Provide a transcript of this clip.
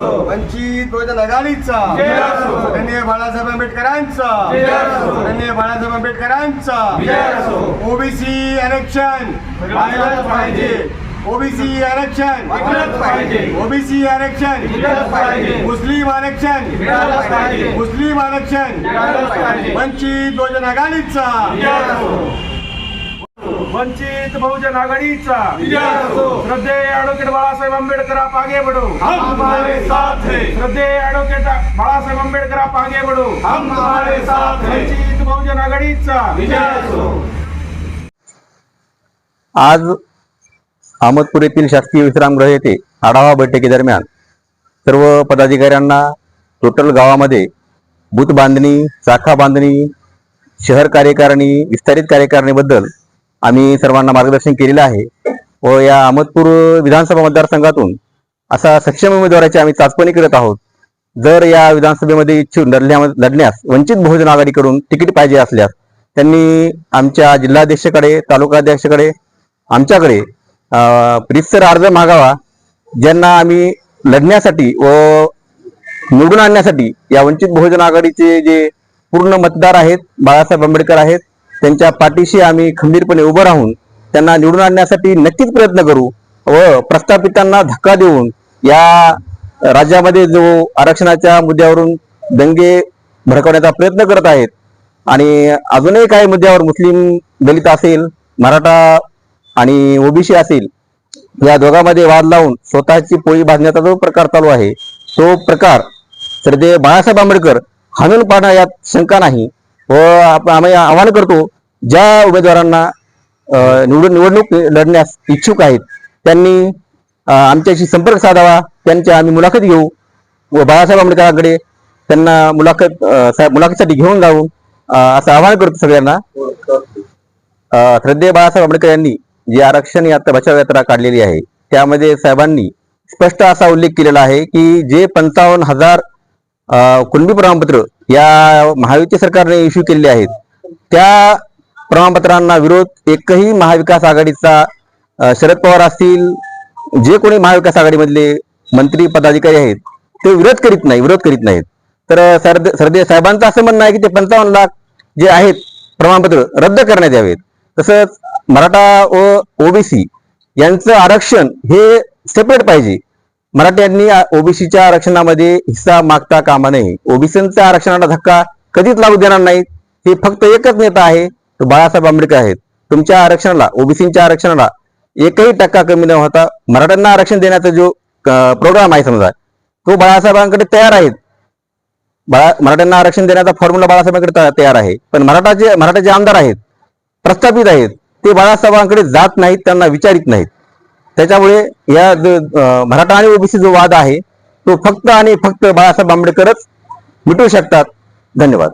वंचित बहुजन आघाडीचा. धन्य बाळासाहेब आंबेडकरांचा. धन्य बाळासाहेब आंबेडकरांचा. ओबीसी आरक्षण पाहिजे. ओबीसी आरक्षण पाहिजे. ओबीसी आरक्षण पाहिजे. मुस्लिम आरक्षण पाहिजे. मुस्लिम आरक्षण. वंचित बहुजन आघाडीचा. वंचित बहुजन आघाडीचा. श्रद्धेय ॲडव्होकेट बाळासाहेब आंबेडकर आप आगे बढ़ो. हम तुम्हारे साथ हैं. श्रद्धेय ॲडव्होकेट बाळासाहेब आंबेडकर आप आगे बढ़ो. हम तुम्हारे साथ हैं. वंचित बहुजन आघाडीचा. विजय असो आज अहमदपूर येथील शासकीय विश्रामगृह येथे आढावा बैठकीदरम्यान सर्व पदाधिकाऱ्यांना टोटल गावामध्ये बूथ बांधणी शाखा बांधणी शहर कार्यकारिणी विस्तारित कार्यकारिणीबद्दल आम्ही सर्वांना मार्गदर्शन केलेलं आहे. व या अहमदपूर विधानसभा मतदारसंघातून असा सक्षम उमेदवाराची आम्ही चाचपणी करत आहोत. जर या विधानसभेमध्ये इच्छुक लढल्या लढण्यास वंचित बहुजन आघाडीकडून तिकीट पाहिजे असल्यास त्यांनी आमच्या जिल्हाध्यक्षकडे तालुकाध्यक्षकडे आमच्याकडे प्रितसर अर्ज मागावा ज्यांना आम्ही लढण्यासाठी व निवडून आणण्यासाठी या वंचित बहुजन आघाडीचे जे पूर्ण मतदार आहेत बाळासाहेब आंबेडकर आहेत त्यांच्या पाठीशी आम्ही खंबीरपणे उभं राहून त्यांना निवडून आणण्यासाठी नक्कीच प्रयत्न करू व प्रस्थापितांना धक्का देऊन या राज्यामध्ये जो आरक्षणाच्या मुद्द्यावरून दंगे भडकवण्याचा प्रयत्न करत आहेत आणि अजूनही काही मुद्द्यावर मुस्लिम दलित असेल मराठा आणि ओबीसी असेल या दोघांमध्ये वाद लावून स्वतःची पोळी भाजण्याचा जो प्रकार चालू आहे तो प्रकार श्रद्धेय बाळासाहेब आंबेडकर हाणून पाहणं यात शंका नाही. व आम्ही आव्हान करतो ज्या उमेदवारांना निवडून निवडणूक लढण्यास इच्छुक आहेत त्यांनी आमच्याशी संपर्क साधावा त्यांच्या आम्ही मुलाखत घेऊ. व बाळासाहेब आंबेडकरांकडे त्यांना मुलाखत मुलाखतीसाठी घेऊन जाऊ असं आवाहन करतो सगळ्यांना. श्रद्धेय बाळासाहेब आंबेडकर यांनी जी आरक्षण यात्रा बचाव यात्रा काढलेली आहे त्यामध्ये साहेबांनी स्पष्ट असा उल्लेख केलेला आहे की जे पंचावन्न हजार कुणबी प्रमाणपत्र या महायुती सरकारने इश्यू केलेले आहेत. त्या प्रमाणपत्रांना विरोध एकही महाविकास आघाडीचा शरद पवार असतील जे कोणी महाविकास आघाडीमधले मंत्री पदाधिकारी आहेत ते विरोध करीत नाही विरोध करीत नाहीत. तर सरदे सरदे साहेबांचं असं म्हणणं आहे की ते पंचावन्न लाख जे आहेत प्रमाणपत्र रद्द करण्यात यावेत. तसंच मराठा व ओबीसी यांचं आरक्षण हे सेपरेट पाहिजे. मराठ्यांनी ओबीसीच्या आरक्षणामध्ये हिस्सा मागता कामा नये. ओबीसीचा आरक्षणाला धक्का कधीच लागू देणार नाहीत. हे फक्त एकच नेता आहे तो बाळासाहेब आंबेडकर आहेत. तुमच्या आरक्षणाला ओबीसीच्या आरक्षणाला एकही टक्का कमी न होता मराठ्यांना आरक्षण देण्याचा जो प्रोग्राम आहे समजा तो बाळासाहेबांकडे तयार आहेत. बाळा मराठ्यांना आरक्षण देण्याचा फॉर्म्युला बाळासाहेबांकडे त- तयार आहे. पण मराठाचे मराठाचे आमदार आहेत प्रस्थापित आहेत ते बाळासाहेबांकडे जात नाहीत त्यांना विचारित नाहीत. त्याच्यामुळे या मराठा आणि ओबीसी जो वाद आहे तो फक्त आणि फक्त बाळासाहेब आंबेडकरच मिटवू शकतात. धन्यवाद.